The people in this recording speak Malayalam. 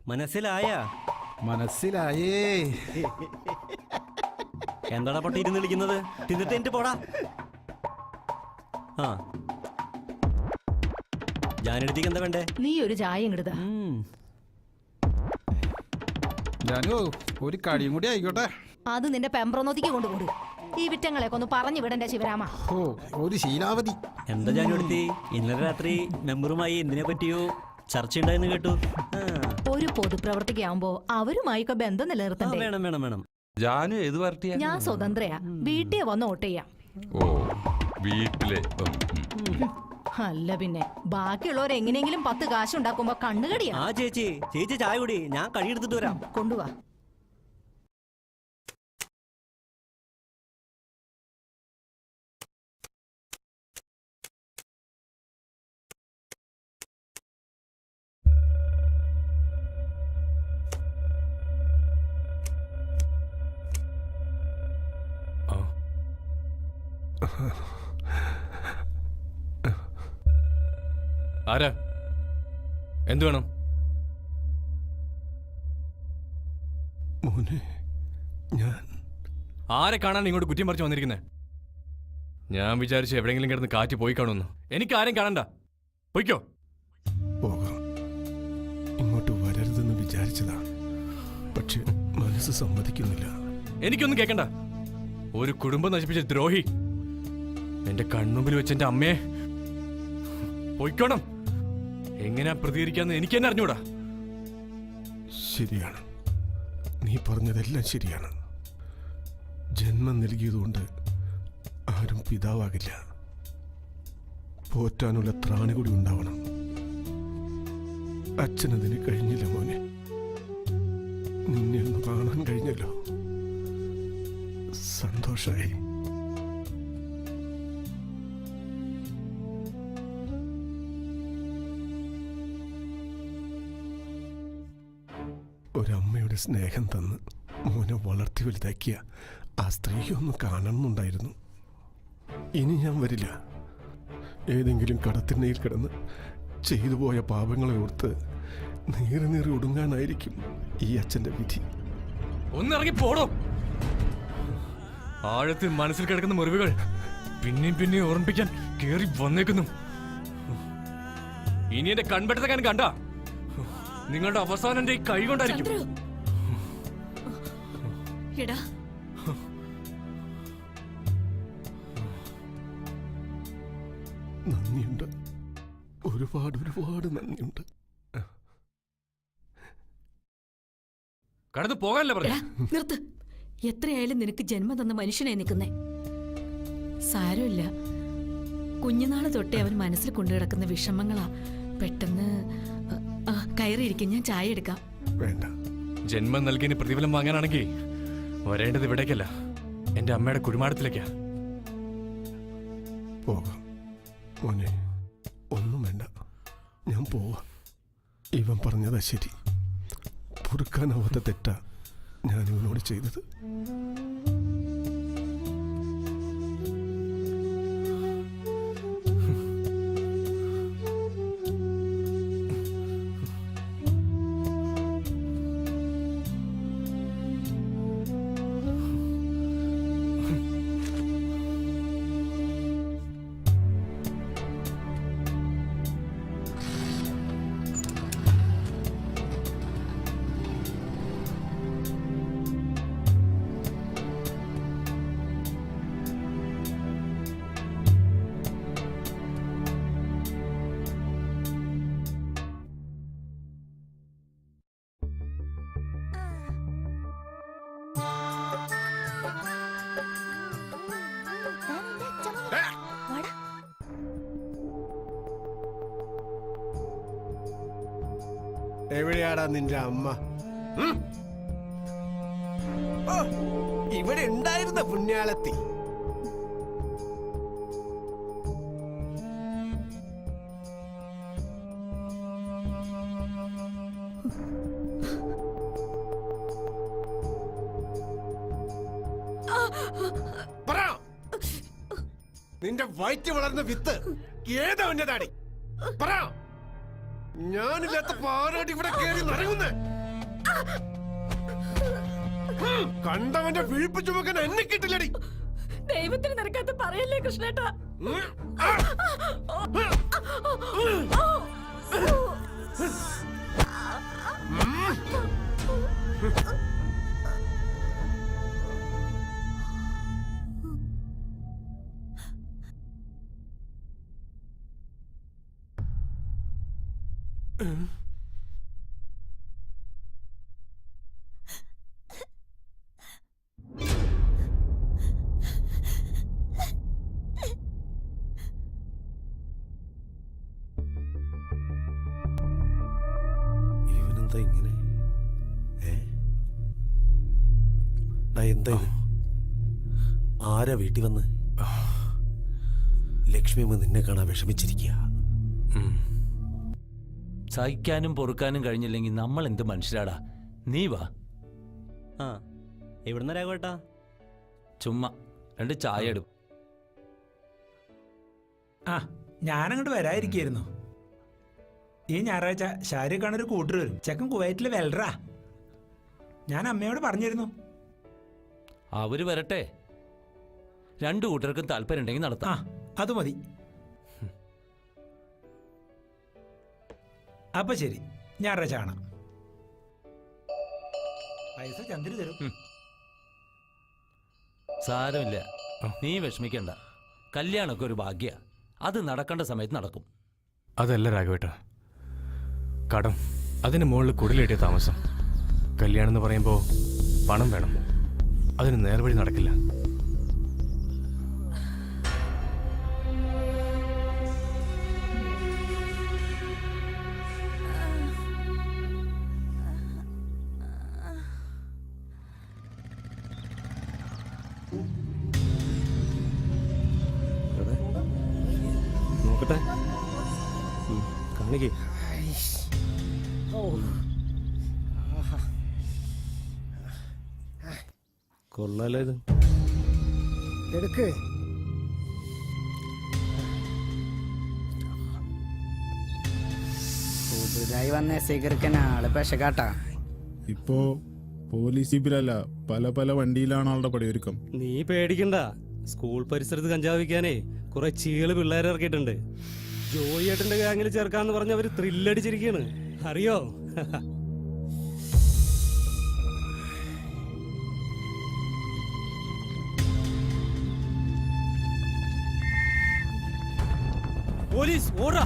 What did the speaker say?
മനസ്സിലായ? മനസ്സിലായേ. എന്താടാ പൊട്ടി ഇരുന്ന് വിളിക്കുന്നത്? തിന്നിട്ട് എനിക്ക് പോടാ. ആ. ജാനടുത്തേക്ക് എന്താ വേണ്ടേ? നീ ഒരു ചായ ഇങ്ങടുതാ ഉം. ജാനു ഒരു കടിയും കൂടി ആയിക്കോട്ടെ. അത് നിന്റെ പെമ്പ്രനോത്തിക്ക് കൊണ്ടുപോട്. ഈ വിറ്റങ്ങളെയൊക്കെ ഒന്ന് പറഞ്ഞു വിടണ്ട ശിവരാമ? ഓ ഒരു ശീലാവതി എന്താ ജാനെടുത്തി ഇന്നലെ രാത്രി മെമ്പറുമായി എന്തിനെ പറ്റിയോ? ചർച്ച ഉണ്ടായെന്ന് കേട്ടു. ആ. ഒരു പൊതുപ്രവർത്തിക്കാവുമ്പോ അവരുമായൊക്കെ ബന്ധം ആ, നിലനിർത്തണ്ടേ വേണം വേണം വേണം. ജാനു ഏത് പാർട്ടിയാ? ഞാൻ സ്വതന്ത്രയാ. വീട്ടിൽ വന്ന് വോട്ട് ചെയ്യാം. ഓ വീട്ടിലെ ഉം, ഉം. അല്ല പിന്നെ ബാക്കിയുള്ളവർ എങ്ങനെയെങ്കിലും പത്ത് കാശുണ്ടാക്കുമ്പോ കണ്ണുകടിയാ. ആ ചേച്ചി ചേച്ചി ചായ കുടി. ഞാൻ കഴിയെടുത്തിട്ട് വരാം. കൊണ്ടുവാ. ആരാ? എന്തു വേണം? മോനെ ഞാൻ ആരെ കാണാൻ ഇങ്ങോട്ട് കുറ്റം മറിച്ച് വന്നിരിക്കുന്നേ? ഞാൻ വിചാരിച്ചു എവിടെയെങ്കിലും കിടന്ന് കാറ്റ് പോയി കാണുമെന്ന്. എനിക്ക് ആരെയും കാണണ്ട. പോയിക്കോ. പോകാം. ഇങ്ങോട്ട് വരരുതെന്ന് വിചാരിച്ചതാ. പക്ഷെ മനസ്സ് സമ്മതിക്കുന്നില്ല. എനിക്കൊന്നും കേൾക്കണ്ട ഒരു കുടുംബം നശിപ്പിച്ച ദ്രോഹി. എന്റെ കൺമുമ്പിൽ വെച്ച് എന്റെ അമ്മയെ. പോയിക്കോണം. എങ്ങനെയാ പ്രതികരിക്കാന്ന് എനിക്ക് തന്നെ അറിഞ്ഞൂടാ. ശരിയാണ്. നീ പറഞ്ഞതെല്ലാം ശരിയാണ്. ജന്മം നൽകിയതുകൊണ്ട് ആരും പിതാവാകില്ല. പോറ്റാനുള്ള ത്രാണി കൂടി ഉണ്ടാവണം. അച്ഛനതിന് കഴിഞ്ഞില്ല മോനെ. നിന്നെ ഒന്ന് കാണാൻ കഴിഞ്ഞല്ലോ. സന്തോഷായി. ഒരമ്മയുടെ സ്നേഹം തന്ന് മോനെ വളർത്തി വലുതാക്കിയ ആ സ്ത്രീയെ ഒന്ന് കാണണമെന്നുണ്ടായിരുന്നു. ഇനി ഞാൻ വരില്ല. ഏതെങ്കിലും കടത്തിണ്ണയിൽ കിടന്ന് ചെയ്തു പോയ പാപങ്ങളെ ഓർത്ത് നീറി നീറി ഒടുങ്ങാനായിരിക്കും ഈ അച്ഛന്റെ വിധി. ഒന്നിറങ്ങി പോടോ. ആഴത്തിൽ മനസ്സിൽ കിടക്കുന്ന മുറിവുകൾ പിന്നെയും പിന്നെയും ഓർമ്മിപ്പിക്കാൻ കേറി വന്നേക്കുന്നു. ഇനി എന്റെ കൺപെട്ടത്തെ കണ്ട? നിങ്ങളുടെ അവസാനം എന്റെ ഈ കൈ കൊണ്ടായിരിക്കും. എടാ. നന്ദിയുണ്ട്. ഒരുപാട് ഒരുപാട് നന്ദിയുണ്ട്. കടന്നു പോകാനല്ലേ പറഞ്ഞു? നിർത്ത്. എത്രയായാലും നിനക്ക് ജന്മം തന്ന മനുഷ്യനെ നിൽക്കുന്നേ. സാരമില്ല. കുഞ്ഞുനാൾ തൊട്ടേ അവൻ മനസ്സിൽ കൊണ്ടു കിടക്കുന്ന വിഷമങ്ങളാ. പെട്ടെന്ന് കയറിയിരിക്കും ഞാൻ ചായ എടുക്കാം. വേണ്ട. ജന്മം നൽകിയതിന് പ്രതിഫലം വാങ്ങാനാണെങ്കിൽ വരേണ്ടത് ഇവിടേക്കല്ല. എന്റെ അമ്മയുടെ കുരുമാടത്തിലേക്കാ. പോകാം. മോനെ ഒന്നും വേണ്ട. ഞാൻ പോവാ. ഇവൻ പറഞ്ഞതാ ശരി. പൊറുക്കാനാവാത്ത തെറ്റാ ഞാൻ ഇവനോട് ചെയ്തത്. എവിടെയാടാ നിന്റെ അമ്മ? ഇവിടെ ഉണ്ടായിരുന്ന പുണ്യാളത്തി. നിന്റെ വയറ്റ് വളർന്ന വിത്ത് ഏതാ ഉന്നതാടി പറ. ഞാനില്ലാത്ത പാരാട്ടി ഇവിടെ കയറി നിറങ്ങുന്നേ കണ്ടവന്റെ വിഴിപ്പ് ചുമക്കാൻ എന്നെ കിട്ടില്ലടി ദൈവത്തിന് നിനക്കത്ത് പറയല്ലേ കൃഷ്ണേട്ടാ. ആ. ഇവനെന്താ ഇങ്ങനെ? എന്താ ആരാ വീട്ടിൽ വന്ന്? ലക്ഷ്മി അമ്മ നിന്നെ കാണാൻ വിഷമിച്ചിരിക്കുക സഹിക്കാനും പൊറുക്കാനും കഴിഞ്ഞില്ലെങ്കിൽ നമ്മൾ എന്ത് മനുഷ്യരാടാ? നീ വാ. ആ എവിടുന്ന് രാഘവേട്ടാ? ചുമ്മാ രണ്ട് ചായ എടു. ആ ഞാനങ്ങോട്ട് വരാതിരിക്കായിരുന്നു ഈ ഞായറാഴ്ച ഷാരൂഖ് ഖാൻ ഒരു കൂട്ടർ വരും. ചെക്കൻ കുവൈറ്റിൽ വെൽറാ ഞാൻ അമ്മയോട് പറഞ്ഞിരുന്നു. അവർ വരട്ടെ. രണ്ടു കൂട്ടർക്കും താല്പര്യം ഉണ്ടെങ്കിൽ ആ നടത്താം അത് മതി. അപ്പൊ ശരി ഞായറാഴ്ച കാണാം പൈസ ചന്ദ്രി തരും. സാരമില്ല. നീ വിഷമിക്കണ്ട. കല്യാണമൊക്കെ ഒരു ഭാഗ്യ. അത് നടക്കേണ്ട സമയത്ത് നടക്കും. അതല്ല രാഘവേട്ട. കടം. അതിന് മുകളിൽ കുടിലേറ്റിയ താമസം. കല്യാണം എന്ന് പറയുമ്പോൾ പണം വേണം. അതിന് നേർവഴി നടക്കില്ല. നോക്കട്ടെ. കാണിക്കേ. കൊള്ളാലോ ഇത്. എടുക്ക്. പുതുതായി വന്ന സ്വീകരിക്കാൻ ആൾ പെശകാട്ടാ. ഇപ്പോ പോലീസ് ജീപ്പിലല്ല പല പല വണ്ടിയിലാണ് ആളുടെ പടിയൊരുക്കം. നീ പേടിക്കണ്ട. സ്കൂൾ പരിസരത്ത് കഞ്ചാവ് വിൽക്കാനേ കുറെ ചീൾ പിള്ളേരെ ഇറക്കിയിട്ടുണ്ട്. ജോയി ഏട്ടന്റെ ഗാങ്ങിൽ ചേർക്കാന്ന് പറഞ്ഞ അവർ ത്രില്ലടിച്ചിരിക്കാണ് അറിയോ? പോലീസ് ഓടാ.